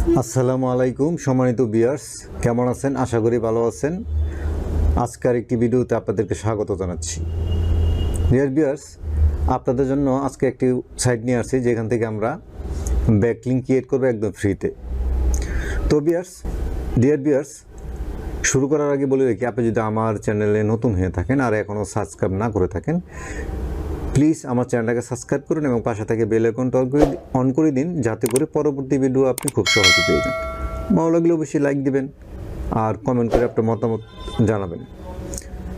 আসসালামু আলাইকুম, সম্মানিত বিয়ার্স কেমন আছেন? আশা করি ভালো আছেন। আজকের একটি ভিডিওতে আপনাদেরকে স্বাগত জানাচ্ছি। ডিয়ার বিয়ার্স আপনাদের জন্য আজকে একটি সাইট নিয়ে আসছি, যেখান থেকে আমরা ব্যাকলিং ক্রিয়েট করব একদম ফ্রিতে তো বিয়ার্স ডিয়ার বিয়ার্স শুরু করার আগে বলে রাখি, আপনি যদি আমার চ্যানেলে নতুন হয়ে থাকেন আর এখনও সাবস্ক্রাইব না করে থাকেন প্লিজ আমার চ্যানেলটাকে সাবস্ক্রাইব করুন এবং পাশে থেকে বেল আইকনটা অন করে অন করে দিন যাতে করে পরবর্তী ভিডিও আপনি খুব সহজে পেয়ে যান। ভালো লাগলে অবশ্যই লাইক দিবেন আর কমেন্ট করে আপনার মতামত জানাবেন।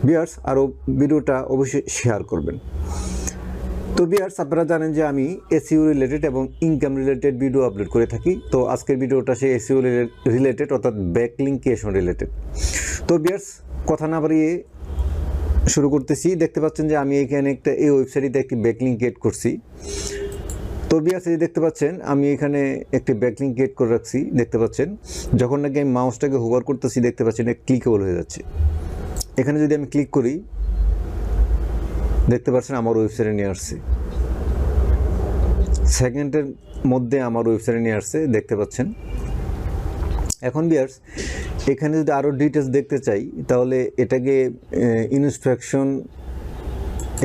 বিয়ার্স আরও ভিডিওটা অবশ্যই শেয়ার করবেন। তো বিয়ার্স আপনারা জানেন যে আমি এসিও রিলেটেড এবং ইনকাম রিলেটেড ভিডিও আপলোড করে থাকি। তো আজকের ভিডিওটা সেই এসিও রিলেটেড অর্থাৎ ব্যাকলিং ক্রিয়েশন রিলেটেড তো বিয়ার্স কথা না বাড়িয়ে শুরু করতেছি। দেখতে পাচ্ছেন যে আমি এখানে একটা এই ওয়েবসাইটে একটি ব্যাকলিং ক্রিয়েট করছি। তো বিয়ার্স এই দেখতে পাচ্ছেন, আমি এখানে একটি ব্যাকলিং ক্রিয়েট করে রাখছি, দেখতে পাচ্ছেন। যখন নাকি আমি মাউসটাকে হোভার করতেছি, দেখতে পাচ্ছেন ক্লিকেবল হয়ে যাচ্ছে। এখানে যদি আমি ক্লিক করি, দেখতে পাচ্ছেন আমার ওয়েবসাইটে নিয়ে আসছে। সেকেন্ডের মধ্যে আমার ওয়েবসাইটে নিয়ে আসছে, দেখতে পাচ্ছেন। এখন বিয়ার্স এখানে যদি আরও ডিটেলস দেখতে চাই, তাহলে এটাকে ইনস্ট্রাকশন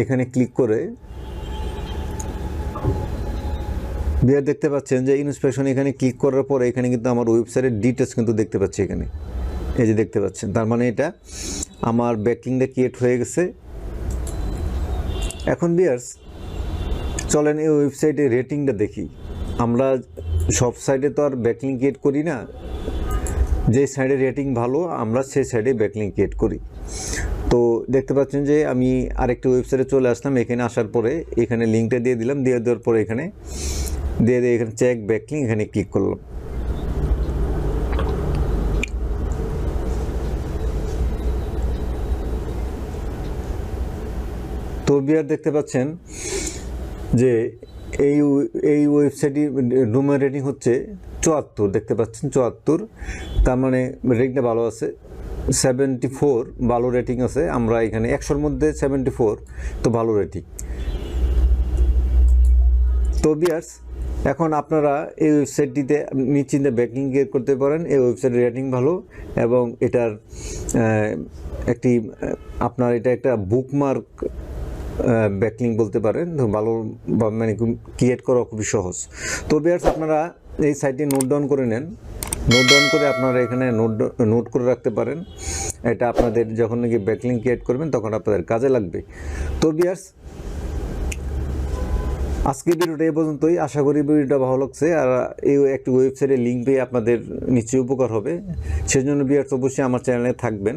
এখানে ক্লিক করে বিয়ার দেখতে পাচ্ছেন যে ইনস্পেকশন এখানে ক্লিক করার পরে এখানে কিন্তু আমার ওয়েবসাইটের ডিটেলস কিন্তু দেখতে পাচ্ছি এখানে। এই যে দেখতে পাচ্ছেন, তার মানে এটা আমার ব্যাকিংটা ক্রিয়েট হয়ে গেছে। এখন বিয়ার্স চলেন এই ওয়েবসাইটে রেটিংটা দেখি। আমরা সব সাইডে তো আর ব্যাকলিং ক্রিয়েট করি না। যে সাইডে রেটিং ভালো, আমরা সেই সাইডে ব্যাকলিং ক্রিয়েট করি। তো দেখতে পাচ্ছেন যে আমি আরেকটি ওয়েবসাইটে চলে আসলাম, এখানে আসার পরে এখানে লিঙ্কটা দিয়ে দিলাম, দিয়ে দেওয়ার পরে এখানে, দিয়ে দিয়ে এখানে চেক ব্যাকলিং এখানে ক্লিক করলাম। তো বিয়ার দেখতে পাচ্ছেন যে এই এই ওয়েবসাইটটি ডোমেন রেটিং হচ্ছে চুয়াত্তর, দেখতে পাচ্ছেন চুয়াত্তর। তার মানে রেটিংটা ভালো আছে। সেভেন্টি ফোর ভালো রেটিং আছে। আমরা এখানে একশোর মধ্যে সেভেন্টি ফোর তো ভালো রেটিং তো বিয়ার্স এখন আপনারা এই ওয়েবসাইটটিতে নিশ্চিন্তে ব্যাকিং করতে পারেন। এই ওয়েবসাইটের রেটিং ভালো এবং এটার একটি আপনার এটা একটা বুকমার্ক ব্যাকলিং বলতে পারেন ভালো মানে ক্রিয়েট করা খুবই সহজ। তো বিয়ার্স আপনারা এই সাইটটি নোট ডাউন করে নেন। নোট ডাউন করে আপনারা এখানে নোট নোট করে রাখতে পারেন। এটা আপনাদের যখন নাকি ব্যাকলিং ক্রিয়েট করবেন, তখন আপনাদের কাজে লাগবে। তো বিয়ার্স আজকের ভিডিওটা এই পর্যন্তই। আশা করি ভিডিওটা ভালো লাগছে আর এই একটি ওয়েবসাইটের লিঙ্ক পেয়ে আপনাদের নিশ্চয়ই উপকার হবে। সেজন্য বিয়ার্স অবশ্যই আমার চ্যানেলে থাকবেন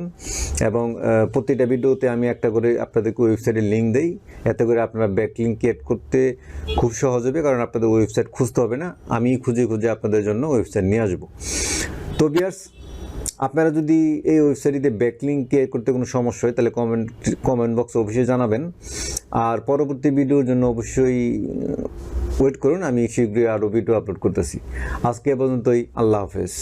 এবং প্রতিটা ভিডিওতে আমি একটা করে আপনাদেরকে ওয়েবসাইটের লিঙ্ক দেই। এতে করে আপনারা ব্যাক লিঙ্ক ক্রিয়েট করতে খুব সহজ হবে কারণ আপনাদের ওয়েবসাইট খুঁজতে হবে না। আমি খুঁজে খুঁজে আপনাদের জন্য ওয়েবসাইট নিয়ে আসব। তো বিয়ার্স আপনারা যদি এই ওয়েবসাইটে ব্যাকলিংকে করতে কোনো সমস্যা হয়, তাহলে কমেন্ট কমেন্ট বক্সে অবশ্যই জানাবেন। আর পরবর্তী ভিডিওর জন্য অবশ্যই ওয়েট করুন, আমি শীঘ্রই আরও ভিডিও আপলোড করতেছি। আজকে পর্যন্তই, আল্লাহ হাফেজ।